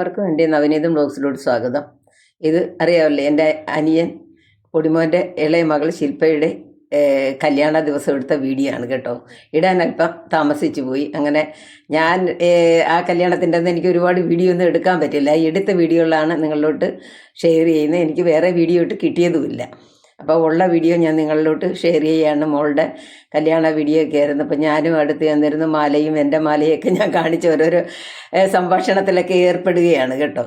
എല്ലാവർക്കും എന്റെ നവനീതം ബ്ലോഗ്സിലോട്ട് സ്വാഗതം. ഇത് അറിയാമല്ലേ എന്റെ അനിയൻ പൊടിമോന്റെ ഇളയ മകൾ ശില്പയുടെ കല്യാണ ദിവസം എടുത്ത വീഡിയോ ആണ് കേട്ടോ. ഇടാൻ അല്പം താമസിച്ചു പോയി. അങ്ങനെ ഞാൻ ആ കല്യാണത്തിന്റെ അന്ന് എനിക്ക് ഒരുപാട് വീഡിയോ ഒന്നും എടുക്കാൻ പറ്റില്ല. എടുത്ത വീഡിയോകളാണ് നിങ്ങളിലോട്ട് ഷെയർ ചെയ്യുന്നത്. എനിക്ക് വേറെ വീഡിയോ ഇട്ട് കിട്ടിയതുമില്ല. അപ്പോൾ ഉള്ള വീഡിയോ ഞാൻ നിങ്ങളിലോട്ട് ഷെയർ ചെയ്യാണ് മോളുടെ കല്യാണ വീഡിയോ ഒക്കെ ആയിരുന്നു. അപ്പോൾ ഞാനും അടുത്ത് ചെന്നിരുന്നു മാലയും എന്റെ മാലയൊക്കെ ഞാൻ കാണിച്ച് ഓരോരോ സംഭാഷണത്തിലൊക്കെ ഏർപ്പെടുകയാണ് കേട്ടോ.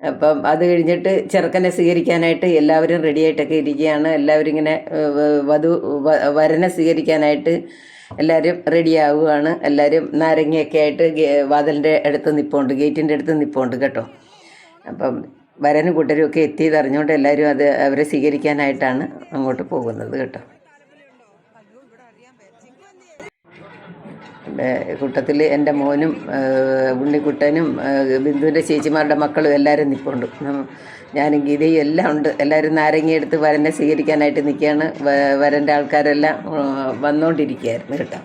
അപ്പം അത് കഴിഞ്ഞിട്ട് ചെറുക്കനെ സ്വീകരിക്കാനായിട്ട് എല്ലാവരും റെഡി ആയിട്ടൊക്കെ ഇരിക്കുകയാണ്. എല്ലാവരും ഇങ്ങനെ വധു വരനെ സ്വീകരിക്കാനായിട്ട് എല്ലാവരും റെഡി ആവുകയാണ്. എല്ലാവരും നാരങ്ങയൊക്കെ ആയിട്ട് വാതിലിന്റെ അടുത്ത് നിൽപ്പുണ്ട് ഗേറ്റിന്റെ അടുത്ത് നിൽപ്പുണ്ട് കേട്ടോ. അപ്പം വരനും കൂട്ടരും ഒക്കെ എത്തിയത് എല്ലാവരും അത് അവരെ സ്വീകരിക്കാനായിട്ടാണ് അങ്ങോട്ട് പോകുന്നത് കേട്ടോ. കൂട്ടത്തിൽ എന്റെ മോനും ഉണ്ണിക്കുട്ടനും ബിന്ദുവിന്റെ ചേച്ചിമാരുടെ മക്കളും എല്ലാവരും നിൽപ്പുണ്ട്. ഞാനും ഗീതയും എല്ലാം ഉണ്ട്. എല്ലാവരും നാരങ്ങയെടുത്ത് വരനെ സ്വീകരിക്കാനായിട്ട് നിൽക്കുകയാണ്. വരന്റെ ആൾക്കാരെല്ലാം വന്നുകൊണ്ടിരിക്കുകയായിരുന്നു കേട്ടോ.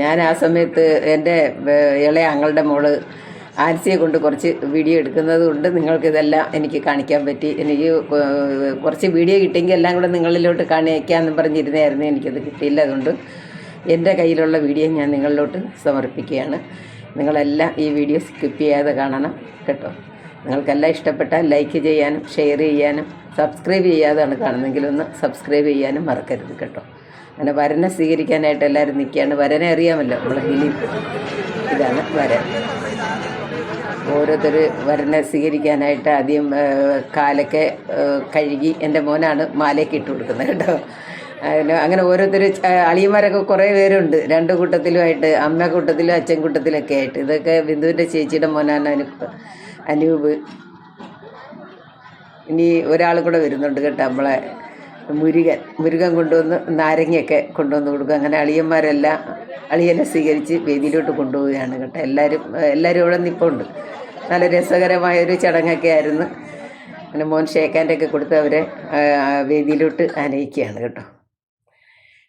ഞാൻ ആ സമയത്ത് എന്റെ ഇളയ അങ്ങളുടെ മോൾ ആൻസിയെ കൊണ്ട് കുറച്ച് വീഡിയോ എടുക്കുന്നത് കൊണ്ട് നിങ്ങൾക്കിതെല്ലാം എനിക്ക് കാണിക്കാൻ പറ്റി. എനിക്ക് കുറച്ച് വീഡിയോ കിട്ടിയെങ്കിൽ എല്ലാം കൂടെ നിങ്ങളിലോട്ട് കാണിക്കാമെന്ന് പറഞ്ഞിരുന്നായിരുന്നു. എനിക്കത് കിട്ടിയില്ല. അതുകൊണ്ട് എന്റെ കയ്യിലുള്ള വീഡിയോ ഞാൻ നിങ്ങളിലോട്ട് സമർപ്പിക്കുകയാണ്. നിങ്ങളെല്ലാം ഈ വീഡിയോ സ്കിപ്പ് ചെയ്യാതെ കാണണം കേട്ടോ. നിങ്ങൾക്കെല്ലാം ഇഷ്ടപ്പെട്ടാൽ ലൈക്ക് ചെയ്യാനും ഷെയർ ചെയ്യാനും സബ്സ്ക്രൈബ് ചെയ്യാതാണ് കാണുന്നതെങ്കിലൊന്ന് സബ്സ്ക്രൈബ് ചെയ്യാനും മറക്കരുത് കേട്ടോ. അങ്ങനെ വരനെ സ്വീകരിക്കാനായിട്ട് എല്ലാവരും നിൽക്കുകയാണ്. വരനെ അറിയാമല്ലോ. നമ്മളെ ദിലീപ് ഇതാണ് വരൻ. ഓരോരുത്തർ വരനെ സ്വീകരിക്കാനായിട്ട് ആദ്യം കാലൊക്കെ കഴുകി എന്റെ മോനാണ് മാലയൊക്കെ ഇട്ട് കൊടുക്കുന്നത് കേട്ടോ. അങ്ങനെ ഓരോരുത്തർ അളിയന്മാരൊക്കെ കുറേ പേരുണ്ട്. രണ്ട് കൂട്ടത്തിലുമായിട്ട് അമ്മ കൂട്ടത്തിലും അച്ഛൻ കൂട്ടത്തിലൊക്കെ ആയിട്ട്. ഇതൊക്കെ ബിന്ദുവിന്റെ ചേച്ചിയുടെ മോനാണ് അനു അനൂപ്. ഇനി ഒരാൾ കൂടെ വരുന്നുണ്ട് കേട്ടോ നമ്മളെ മുരുകൻ മുരുകൻ കൊണ്ടുവന്ന് നാരങ്ങയൊക്കെ കൊണ്ടുവന്ന് കൊടുക്കും. അങ്ങനെ അളിയന്മാരെല്ലാം അളിയനെ സ്വീകരിച്ച് വേദിയിലോട്ട് കൊണ്ടുപോവുകയാണ് കേട്ടോ. എല്ലാവരും എല്ലാവരും ഇവിടെ നിൽപ്പുണ്ട് നല്ല രസകരമായൊരു ചടങ്ങൊക്കെ ആയിരുന്നു. പിന്നെ മോൻ ഷേക്കാന്റെ ഒക്കെ കൊടുത്ത് അവരെ വേദിയിലോട്ട് ആനയിക്കുകയാണ് കേട്ടോ.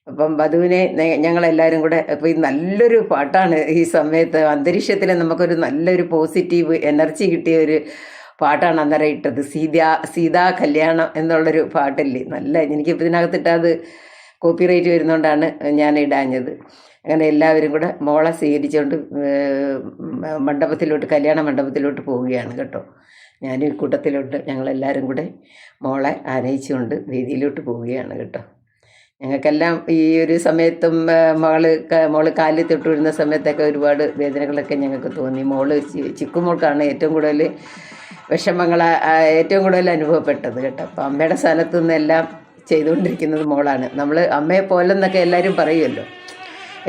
അപ്പം വധുവിനെ ഞങ്ങളെല്ലാവരും കൂടെ അപ്പോൾ ഈ നല്ലൊരു പാട്ടാണ് ഈ സമയത്ത്. അന്തരീക്ഷത്തിൽ നമുക്കൊരു നല്ലൊരു പോസിറ്റീവ് എനർജി കിട്ടിയ ഒരു പാട്ടാണ് അന്നേരം ഇട്ടത്. സീതാ സീതാ കല്യാണം എന്നുള്ളൊരു പാട്ടില്ലേ? നല്ല എനിക്കിപ്പോൾ ഇതിനകത്തിട്ട് അത് കോപ്പിറൈറ്റ് വരുന്നതുകൊണ്ടാണ് ഞാൻ ഇടാഞ്ഞത്. അങ്ങനെ എല്ലാവരും കൂടെ മോളെ സ്വീകരിച്ചുകൊണ്ട് മണ്ഡപത്തിലോട്ട് കല്യാണ മണ്ഡപത്തിലോട്ട് പോവുകയാണ് കേട്ടോ. ഞാൻ ഈ കൂട്ടത്തിലോട്ട് ഞങ്ങളെല്ലാവരും കൂടെ മോളെ ആനയിച്ചുകൊണ്ട് വേദിയിലോട്ട് പോവുകയാണ് കേട്ടോ. ഞങ്ങൾക്കെല്ലാം ഈ ഒരു സമയത്തും മകൾ മോൾ കാലിൽ തൊട്ട് വരുന്ന സമയത്തൊക്കെ ഒരുപാട് വേദനകളൊക്കെ ഞങ്ങൾക്ക് തോന്നി. മോൾ ചിക്കുമോൾക്കാണ് ഏറ്റവും കൂടുതൽ വിഷമങ്ങൾ ഏറ്റവും കൂടുതൽ അനുഭവപ്പെട്ടത് കേട്ടോ. അപ്പം അമ്മയുടെ സ്ഥലത്തു നിന്നെല്ലാം ചെയ്തുകൊണ്ടിരിക്കുന്നത് മോളാണ്. നമ്മൾ അമ്മയെ പോലെന്നൊക്കെ എല്ലാവരും പറയുമല്ലോ.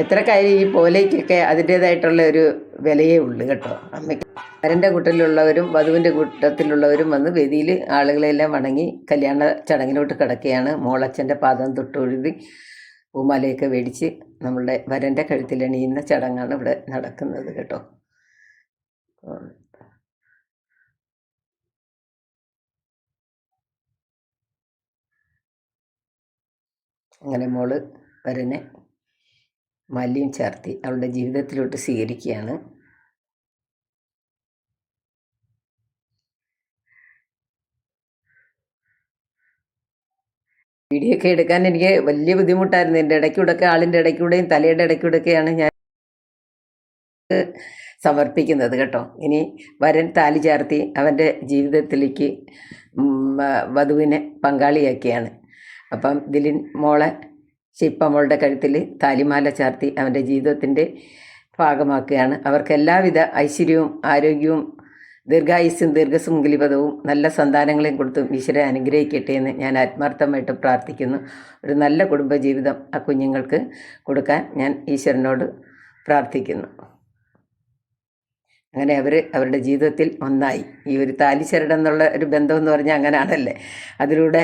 എത്ര കാര്യം ഈ പോലേക്കൊക്കെ അതിന്റേതായിട്ടുള്ള ഒരു വിലയേ ഉള്ളൂ കേട്ടോ അമ്മയ്ക്ക്. വരന്റെ കൂട്ടത്തിലുള്ളവരും വധുവിന്റെ കൂട്ടത്തിലുള്ളവരും വന്ന് വേദിയിൽ ആളുകളെല്ലാം വണങ്ങി കല്യാണ ചടങ്ങിലോട്ട് കിടക്കുകയാണ്. മോളച്ഛന്റെ പാദം തൊട്ടൊഴുതി പൂമാലയൊക്കെ മേടിച്ച് നമ്മളുടെ വരന്റെ കഴുത്തിലണിയുന്ന ചടങ്ങാണ് ഇവിടെ നടക്കുന്നത് കേട്ടോ. അങ്ങനെ മോൾ വരനെ മാല്യം ചേർത്തി അവളുടെ ജീവിതത്തിലോട്ട് സ്വീകരിക്കുകയാണ്. വീഡിയോ ഒക്കെ എടുക്കാൻ എനിക്ക് വലിയ ബുദ്ധിമുട്ടായിരുന്നു. എന്റെ ഇടയ്ക്കൂടെയൊക്കെ ആളിന്റെ ഇടയ്ക്കൂടെയും തലയുടെ ഇടയ്ക്കൂടെയൊക്കെയാണ് ഞാൻ സമർപ്പിക്കുന്നത് കേട്ടോ. ഇനി വരൻ താലി ചേർത്തി അവന്റെ ജീവിതത്തിലേക്ക് വധുവിനെ പങ്കാളിയാക്കിയാണ്. അപ്പം ദിലിൻ മോളെ ശിപ്പ മോളുടെ കഴുത്തിൽ താലിമാല ചാർത്തി അവന്റെ ജീവിതത്തിന്റെ ഭാഗമാക്കുകയാണ്. അവർക്ക് എല്ലാവിധ ഐശ്വര്യവും ആരോഗ്യവും ദീർഘായുസ്സും ദീർഘസുമുഖലിപദവും നല്ല സന്താനങ്ങളെയും കൊടുത്തും ഈശ്വരെ അനുഗ്രഹിക്കട്ടെ എന്ന് ഞാൻ ആത്മാർത്ഥമായിട്ട് പ്രാർത്ഥിക്കുന്നു. ഒരു നല്ല കുടുംബജീവിതം ആ കുഞ്ഞുങ്ങൾക്ക് കൊടുക്കാൻ ഞാൻ ഈശ്വരനോട് പ്രാർത്ഥിക്കുന്നു. അങ്ങനെ അവർ അവരുടെ ജീവിതത്തിൽ ഒന്നായി. ഈ ഒരു താലിശരടെന്നുള്ള ഒരു ബന്ധം എന്ന് പറഞ്ഞാൽ അങ്ങനെയാണല്ലേ അതിലൂടെ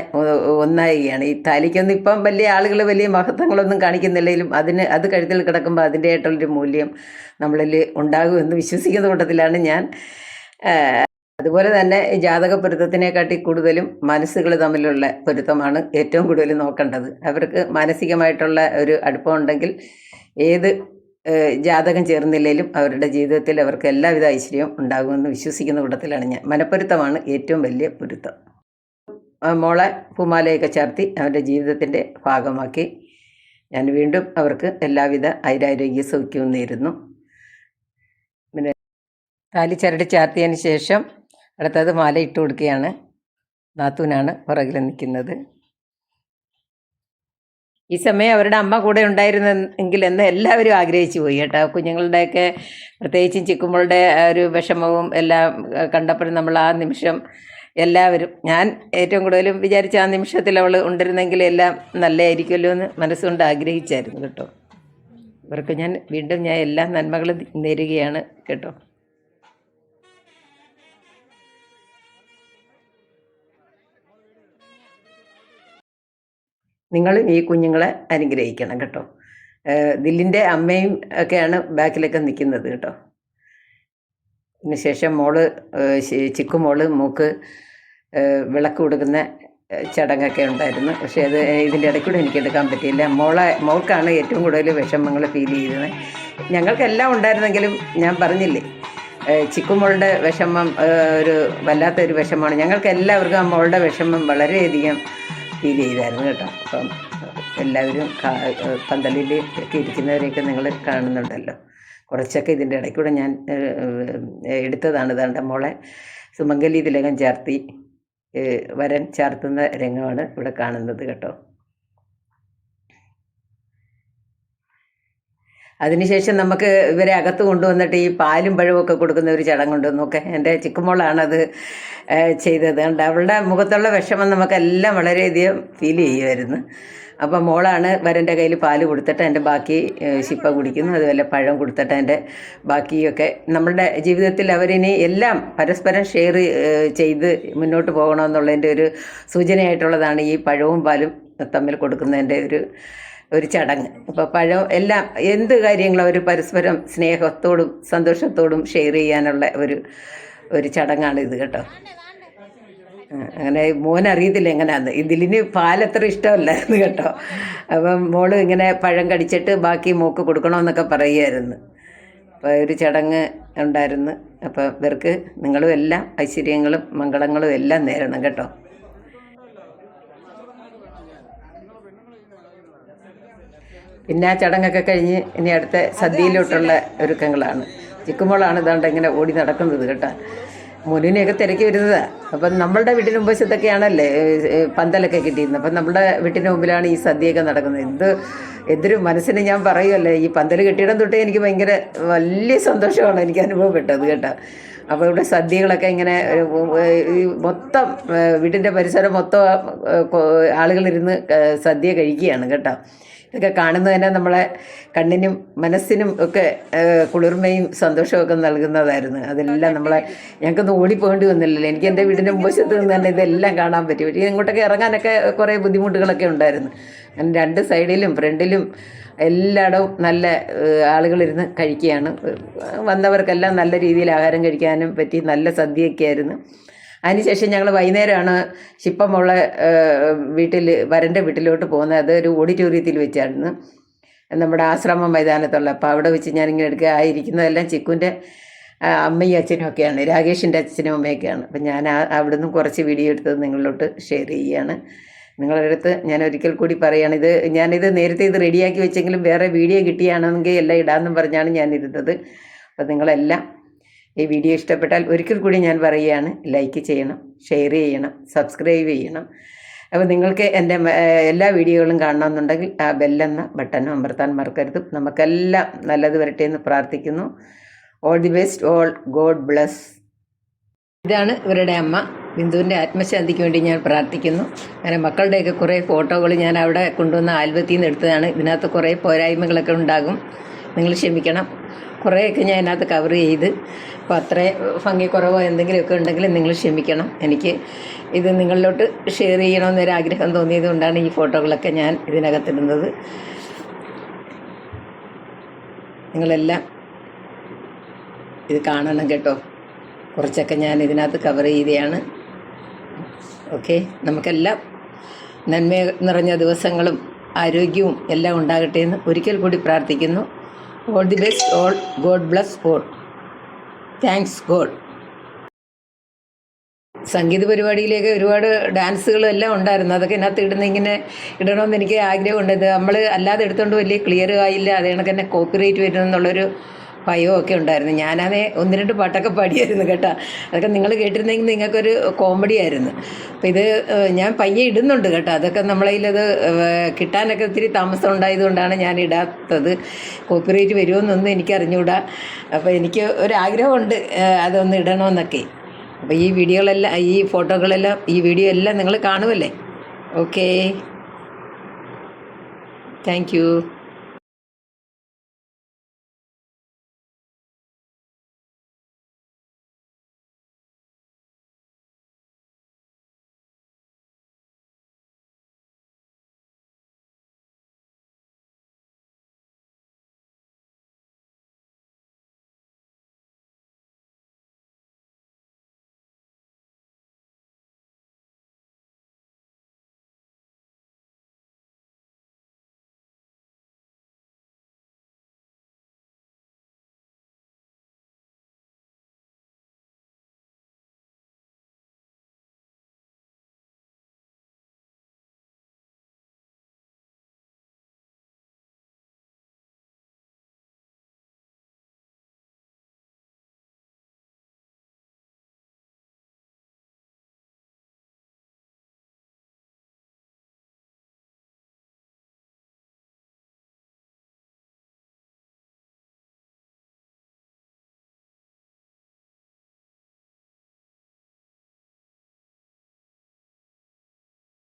ഒന്നായിയാണ് ഈ താലിക്കൊന്നും ഇപ്പം വലിയ ആളുകൾ വലിയ മഹത്വങ്ങളൊന്നും കാണിക്കുന്നില്ലെങ്കിലും അതിന് അത് കഴുത്തിൽ കിടക്കുമ്പോൾ അതിന്റെതായിട്ടുള്ളൊരു മൂല്യം നമ്മളിൽ ഉണ്ടാകുമെന്ന് വിശ്വസിക്കുന്ന കൂട്ടത്തിലാണ് ഞാൻ. അതുപോലെ തന്നെ ജാതക പൊരുത്തത്തിനെക്കാട്ടി കൂടുതലും മനസ്സുകൾ തമ്മിലുള്ള പൊരുത്തമാണ് ഏറ്റവും കൂടുതൽ നോക്കേണ്ടത്. അവർക്ക് മാനസികമായിട്ടുള്ള ഒരു അടുപ്പം ഉണ്ടെങ്കിൽ ഏത് ജാതകം ചേർന്നില്ലെങ്കിലും അവരുടെ ജീവിതത്തിൽ അവർക്ക് എല്ലാവിധ ഐശ്വര്യവും ഉണ്ടാകുമെന്ന് വിശ്വസിക്കുന്ന കൂട്ടത്തിലാണ് ഞാൻ. മനപ്പൊരുത്തമാണ് ഏറ്റവും വലിയ പൊരുത്തം. മോളെ പൂമാലയൊക്കെ ചേർത്തി അവരുടെ ജീവിതത്തിന്റെ ഭാഗമാക്കി. ഞാൻ വീണ്ടും അവർക്ക് എല്ലാവിധ ഐരാരോഗ്യ സൗഖ്യവും നേരുന്നു. പിന്നെ താലി ചരട് ചാർത്തിയതിന് ശേഷം അടുത്തത് മാല ഇട്ട് കൊടുക്കുകയാണ്. നാത്തൂനാണ് പുറകിൽ നിൽക്കുന്നത്. ഈ സമയം അവരുടെ അമ്മ കൂടെ ഉണ്ടായിരുന്നെങ്കിൽ എന്ന് എല്ലാവരും ആഗ്രഹിച്ചു പോയി കേട്ടോ. കുഞ്ഞുങ്ങളുടെയൊക്കെ പ്രത്യേകിച്ചും ചിക്കുമ്പോളുടെ ഒരു വിഷമവും എല്ലാം കണ്ടപ്പോഴും നമ്മൾ ആ നിമിഷം എല്ലാവരും ഞാൻ ഏറ്റവും കൂടുതലും വിചാരിച്ച ആ നിമിഷത്തിൽ അവൾ ഉണ്ടിരുന്നെങ്കിൽ എല്ലാം നല്ലതായിരിക്കുമല്ലോ എന്ന് മനസ്സുകൊണ്ട് ആഗ്രഹിച്ചായിരുന്നു കേട്ടോ. ഇവർക്ക് ഞാൻ വീണ്ടും ഞാൻ എല്ലാ നന്മകളും നേരുകയാണ് കേട്ടോ. നിങ്ങൾ ഈ കുഞ്ഞുങ്ങളെ അനുഗ്രഹിക്കണം കേട്ടോ. ദില്ലിന്റെ അമ്മയും ഒക്കെയാണ് ബാക്കിലൊക്കെ നിൽക്കുന്നത് കേട്ടോ. ശേഷം മോൾ ചിക്കു മോൾ മൂക്ക് വിളക്ക് കൊടുക്കുന്ന ചടങ്ങൊക്കെ ഉണ്ടായിരുന്നു. പക്ഷേ അത് ഇതിന്റെ ഇടയ്ക്കൂടെ എനിക്ക് എടുക്കാൻ പറ്റിയില്ല. മോളെ മോൾക്കാണ് ഏറ്റവും കൂടുതൽ വിഷമങ്ങൾ ഫീൽ ചെയ്തത് ഞങ്ങൾക്കെല്ലാം ഉണ്ടായിരുന്നെങ്കിലും ഞാൻ പറഞ്ഞില്ലേ ചിക്കുമോളുടെ വിഷമം ഒരു വല്ലാത്തൊരു വിഷമമാണ്. ഞങ്ങൾക്ക് എല്ലാവർക്കും ആ മോളുടെ വിഷമം വളരെയധികം ഫീൽ ചെയ്തായിരുന്നു കേട്ടോ. അപ്പം എല്ലാവരും പന്തലിൽ ഒക്കെ ഇരിക്കുന്നവരെയൊക്കെ നിങ്ങൾ കാണുന്നുണ്ടല്ലോ. കുറച്ചൊക്കെ ഇതിന്റെ ഇടയ്ക്കൂടെ ഞാൻ എടുത്തതാണ്. ഇതാണ്ട് മോളെ സുമംഗലി തിലകം ചാർത്തി വരൻ ചാർത്തുന്ന രംഗമാണ് ഇവിടെ കാണുന്നത് കേട്ടോ. അതിനുശേഷം നമുക്ക് ഇവരെ അകത്ത് കൊണ്ടുവന്നിട്ട് ഈ പാലും പഴമൊക്കെ കൊടുക്കുന്ന ഒരു ചടങ്ങുണ്ട്. നോക്കെ എന്റെ ചിക്കുമോളാണത് ചെയ്തത്. കണ്ട് അവളുടെ മുഖത്തുള്ള വിഷമം നമുക്കെല്ലാം വളരെയധികം ഫീൽ ചെയ്യുമായിരുന്നു. അപ്പം മോളാണ് വരന്റെ കയ്യിൽ പാൽ കൊടുത്തിട്ട് എന്റെ ബാക്കി ശിപ്പ കുടിക്കുന്നു. അതുപോലെ പഴം കൊടുത്തിട്ട് എന്റെ ബാക്കിയൊക്കെ. നമ്മളുടെ ജീവിതത്തിൽ അവരിനി എല്ലാം പരസ്പരം ഷെയർ ചെയ്ത് മുന്നോട്ട് പോകണമെന്നുള്ളതിന്റെ ഒരു സൂചനയായിട്ടുള്ളതാണ് ഈ പഴവും പാലും തമ്മിൽ കൊടുക്കുന്നതിന്റെ ഒരു ഒരു ചടങ്ങ്. അപ്പോൾ പഴം എല്ലാം എന്ത് കാര്യങ്ങളും അവർ പരസ്പരം സ്നേഹത്തോടും സന്തോഷത്തോടും ഷെയർ ചെയ്യാനുള്ള ഒരു ഒരു ചടങ്ങാണ് ഇത് കേട്ടോ. അങ്ങനെ മോൻ അറിയത്തില്ല എങ്ങനെയാന്ന് ഇതിലിന് പാലത്ര ഇഷ്ടമല്ലായിരുന്നു കേട്ടോ. അപ്പം മോൾ ഇങ്ങനെ പഴം കടിച്ചിട്ട് ബാക്കി മോക്ക് കൊടുക്കണമെന്നൊക്കെ പറയുമായിരുന്നു അപ്പോൾ ഒരു ചടങ്ങ് ഉണ്ടായിരുന്നു. അപ്പോൾ ഇവർക്ക് നിങ്ങളും എല്ലാം ഐശ്വര്യങ്ങളും മംഗളങ്ങളും എല്ലാം നേരണം കേട്ടോ. പിന്നെ ആ ചടങ്ങൊക്കെ കഴിഞ്ഞ് ഇനി അടുത്ത സദ്യയിലോട്ടുള്ള ഒരുക്കങ്ങളാണ്. ചിക്കുമോളാണ് ഇതാണ്ട് ഇങ്ങനെ ഓടി നടക്കുന്നത് കേട്ടോ. മുനുവിനെയൊക്കെ തിരക്കി വരുന്നതാണ് അപ്പം നമ്മളുടെ വീട്ടിന് മുമ്പശത്തൊക്കെയാണല്ലേ ഏഹ്, ഏഹ്, പന്തലൊക്കെ കിട്ടിയിരുന്നത്. അപ്പം നമ്മുടെ വീട്ടിന് മുമ്പിലാണ് ഈ സദ്യയൊക്കെ നടക്കുന്നത്. എന്ത് എന്തൊരു മനസ്സിന് ഞാൻ പറയുമല്ലേ ഈ പന്തൽ കിട്ടിയിടം തൊട്ടേ എനിക്ക് ഭയങ്കര വലിയ സന്തോഷമാണ് എനിക്ക് അനുഭവപ്പെട്ടത് കേട്ടോ. അപ്പോൾ ഇവിടെ സദ്യകളൊക്കെ ഇങ്ങനെ മൊത്തം വീട്ടിന്റെ പരിസരം മൊത്തം ആളുകളിരുന്ന് സദ്യ കഴിക്കുകയാണ് കേട്ടോ. ഇതൊക്കെ കാണുന്നത് തന്നെ നമ്മളെ കണ്ണിനും മനസ്സിനും ഒക്കെ കുളിർമയും സന്തോഷമൊക്കെ നൽകുന്നതായിരുന്നു. അതെല്ലാം നമ്മളെ ഞങ്ങൾക്കൊന്നും ഓടിപ്പോകേണ്ടി വന്നില്ലല്ലോ. എനിക്ക് എന്റെ വീടിന്റെ മുമ്പശത്ത് നിന്ന് തന്നെ ഇതെല്ലാം കാണാൻ പറ്റി. പക്ഷേ ഇങ്ങോട്ടൊക്കെ ഇറങ്ങാനൊക്കെ കുറേ ബുദ്ധിമുട്ടുകളൊക്കെ ഉണ്ടായിരുന്നു. അങ്ങനെ രണ്ട് സൈഡിലും ഫ്രണ്ടിലും എല്ലായിടവും നല്ല ആളുകളിരുന്ന് കഴിക്കുകയാണ്. വന്നവർക്കെല്ലാം നല്ല രീതിയിൽ ആഹാരം കഴിക്കാനും പറ്റി നല്ല സദ്യയൊക്കെ ആയിരുന്നു. അതിനുശേഷം ഞങ്ങൾ വൈകുന്നേരമാണ് ശിപ്പമുള്ള വീട്ടിൽ വരന്റെ വീട്ടിലോട്ട് പോകുന്നത്. അത് ഒരു ഓഡിറ്റോറിയത്തിൽ വെച്ചായിരുന്നു. നമ്മുടെ ആശ്രമം മൈതാനത്തുള്ള. അപ്പോൾ അവിടെ വെച്ച് ഞാനിങ്ങനെ എടുക്കുക ആ ഇരിക്കുന്നതെല്ലാം ചിക്കുന്റെ അമ്മയും അച്ഛനും ഒക്കെയാണ്. രാകേഷിന്റെ അച്ഛനും അമ്മയൊക്കെയാണ്. അപ്പം ഞാൻ ആ അവിടെ നിന്നും കുറച്ച് വീഡിയോ എടുത്തത് നിങ്ങളിലോട്ട് ഷെയർ ചെയ്യുകയാണ്. നിങ്ങളുടെ അടുത്ത് ഞാൻ ഒരിക്കൽ കൂടി പറയുകയാണ് ഇത് ഞാനിത് നേരത്തെ ഇത് റെഡിയാക്കി വെച്ചെങ്കിലും വേറെ വീഡിയോ കിട്ടിയാണെങ്കിൽ എല്ലാം ഇടാമെന്നും പറഞ്ഞാണ് ഞാൻ ഇരുന്നത് അപ്പോൾ നിങ്ങളെല്ലാം ഈ വീഡിയോ ഇഷ്ടപ്പെട്ടാൽ ഒരിക്കൽ കൂടി ഞാൻ പറയുകയാണ് ലൈക്ക് ചെയ്യണം ഷെയർ ചെയ്യണം സബ്സ്ക്രൈബ് ചെയ്യണം. അപ്പോൾ നിങ്ങൾക്ക് എന്റെ എല്ലാ വീഡിയോകളും കാണണമെന്നുണ്ടെങ്കിൽ ആ ബെല്ലെന്ന ബട്ടൺ അമർത്താൻ മറക്കരുത്. നമുക്കെല്ലാം നല്ലത് വരട്ടെ എന്ന് പ്രാർത്ഥിക്കുന്നു. All the best all God bless ഇതാണ് ഇവരുടെ അമ്മ. ബിന്ദുവിന്റെ ആത്മശാന്തിക്ക് വേണ്ടി ഞാൻ പ്രാർത്ഥിക്കുന്നു. അങ്ങനെ മക്കളുടെയൊക്കെ കുറേ ഫോട്ടോകൾ ഞാൻ അവിടെ കൊണ്ടുവന്ന ആൽബത്തിൽ നിന്ന് എടുത്തതാണ്. ഇതിനകത്ത് കുറേ പോരായ്മകളൊക്കെ ഉണ്ടാകും. നിങ്ങൾ ക്ഷമിക്കണം. കുറേയൊക്കെ ഞാൻ അതിനകത്ത് കവർ ചെയ്ത്. അപ്പോൾ അത്ര ഭംഗി കുറവോ എന്തെങ്കിലുമൊക്കെ ഉണ്ടെങ്കിൽ നിങ്ങൾ ക്ഷമിക്കണം. എനിക്ക് ഇത് നിങ്ങളിലോട്ട് ഷെയർ ചെയ്യണമെന്നൊരു ആഗ്രഹം തോന്നിയത് കൊണ്ടാണ് ഈ ഫോട്ടോകളൊക്കെ ഞാൻ ഇതിനകത്തിടുന്നത്. നിങ്ങളെല്ലാം ഇത് കാണണം കേട്ടോ. കുറച്ചൊക്കെ ഞാൻ ഇതിനകത്ത് കവർ ചെയ്തതാണ് ഓക്കെ? നമുക്കെല്ലാം നന്മ നിറഞ്ഞ ദിവസങ്ങളും ആരോഗ്യവും എല്ലാം ഉണ്ടാകട്ടെ എന്ന് ഒരിക്കൽ കൂടി പ്രാർത്ഥിക്കുന്നു. All the best all God bless all thanks God സംഗീത പരിപാടിയിലേക്ക് ഒരുപാട് ഡാൻസുകളും എല്ലാം ഉണ്ടായിരുന്നു. അതൊക്കെ ഇതിനകത്ത് ഇടുന്ന ഇങ്ങനെ ഇടണമെന്ന് എനിക്ക് ആഗ്രഹമുണ്ട്. നമ്മൾ അല്ലാതെ എടുത്തുകൊണ്ട് വലിയ ക്ലിയർ ആയില്ല. അത് കണക്ക് തന്നെ കോപ്പിറൈറ്റ് വരുമെന്നുള്ളൊരു ഭയവും ഒക്കെ ഉണ്ടായിരുന്നു. ഞാനത് ഒന്ന് രണ്ട് പാട്ടൊക്കെ പാടിയായിരുന്നു കേട്ടോ. അതൊക്കെ നിങ്ങൾ കേട്ടിരുന്നെങ്കിൽ നിങ്ങൾക്കൊരു കോമഡി ആയിരുന്നു. അപ്പം ഇത് ഞാൻ പയ്യെ ഇടുന്നുണ്ട് കേട്ടോ. അതൊക്കെ നമ്മളതിലത് കിട്ടാനൊക്കെ ഒത്തിരി താമസം ഉണ്ടായതുകൊണ്ടാണ് ഞാൻ ഇടാത്തത്. കോപ്പിറൈറ്റ് വരുമെന്നൊന്നും എനിക്ക് അറിഞ്ഞുകൂടാ. അപ്പോൾ എനിക്ക് ഒരാഗ്രഹമുണ്ട് അതൊന്ന് ഇടണമെന്നൊക്കെ അപ്പോൾ ഈ വീഡിയോകളെല്ലാം ഈ ഫോട്ടോകളെല്ലാം ഈ വീഡിയോ എല്ലാം നിങ്ങൾ കാണുമല്ലേ? ഓക്കേ. Thank you.